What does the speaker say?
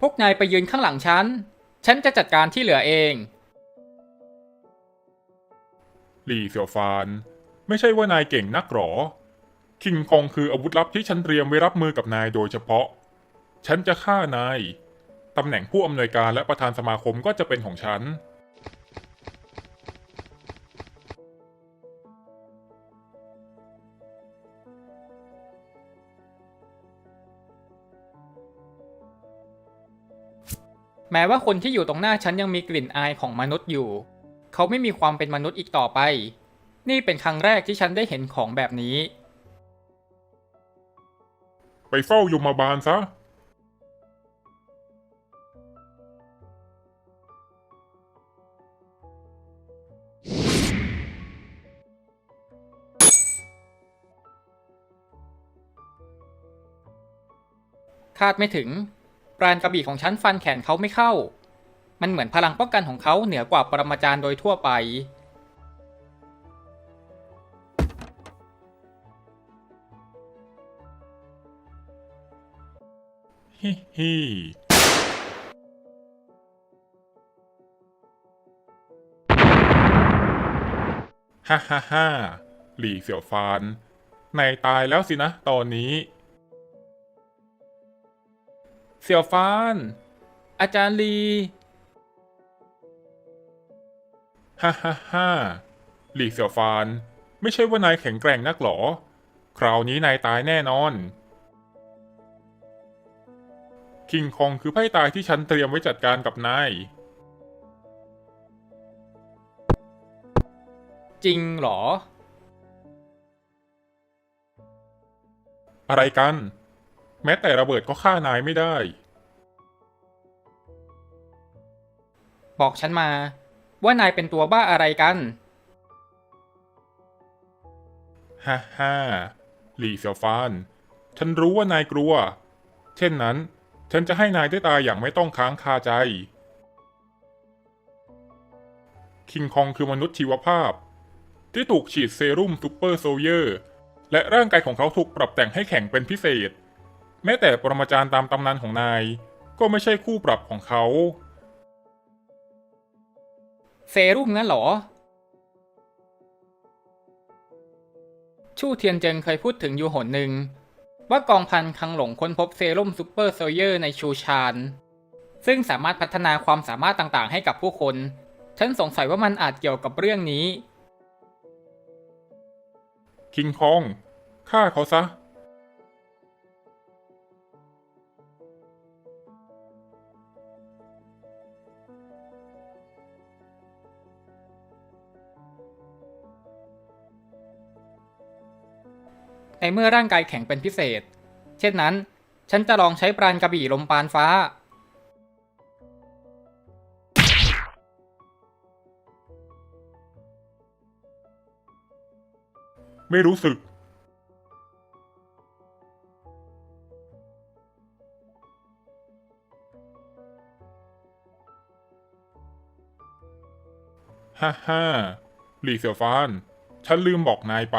พวกนายไปยืนข้างหลังฉัน ฉันจะจัดการที่เหลือเอง หลี่เสี่ยวฟาน ไม่ใช่ว่านายเก่งนักหรอ คิงคองคืออาวุธลับที่ฉันเตรียมไว้รับมือกับนายโดยเฉพาะ ฉันจะฆ่านาย ตำแหน่งผู้อำนวยการและประธานสมาคมก็จะเป็นของฉัน แม้ว่าคนที่อยู่ตรงหน้าฉันยังมีกลิ่นอายของมนุษย์อยู่ เขาไม่มีความเป็นมนุษย์อีกต่อไป นี่เป็นครั้งแรกที่ฉันได้เห็นของแบบนี้ ไปเฝ้ายมบาลซะ คาดไม่ถึง ปราณกระบี่ของฉันฟันแขนเขาไม่เข้า มันเหมือนพลังป้องกันของเขาเหนือกว่าปรมาจารย์โดยทั่วไป ฮิฮิฮ่าฮ่าฮ่าหลี่เสี่ยวฟานนายตายแล้วสินะตอนนี้ เสี่ยวฟาน อาจารย์ลี ฮ่าฮ่าฮ่าหลี่เสี่ยวฟาน ไม่ใช่ว่านายแข็งแกร่งนักหรอ คราวนี้นายตายแน่นอน คิงคองคือไพ่ตายที่ฉันเตรียมไว้จัดการกับนาย จริงเหรอ อะไรกัน แม้แต่ระเบิดก็ฆ่านายไม่ได้ บอกฉันมา ว่านายเป็นตัวบ้าอะไรกัน ฮ่าฮ่าหลี่เสี่ยวฟาน ฉันรู้ว่านายกลัว เช่นนั้น ฉันจะให้นายได้ตายอย่างไม่ต้องค้างคาใจ คิงคองคือมนุษย์ชีวภาพ ที่ถูกฉีดเซรุ่มซูเปอร์โซลเยอร์ และร่างกายของเขาถูกปรับแต่งให้แข็งเป็นพิเศษ แม้แต่ปรมาจารย์ตามตำนานของนาย ก็ไม่ใช่คู่ปรับของเขา เซรุ่มงั้นเหรอ ชู่เทียนเจิงเคยพูดถึงอยู่หนหนึ่ง ว่ากองพันคังหลงค้นพบเซรุ่มซูเปอร์โซลเยอร์ในชูชาน ซึ่งสามารถพัฒนาความสามารถต่างๆ ให้กับผู้คน ฉันสงสัยว่ามันอาจเกี่ยวกับเรื่องนี้ คิงคอง ฆ่าเขาซะ ในเมื่อร่างกายแข็งเป็นพิเศษ เช่นนั้น ฉันจะลองใช้ปราณกระบี่ลมปานฟ้า ไม่รู้สึก ฮ่าฮ่าหลี่เสี่ยวฟาน ฉันลืมบอกนายไป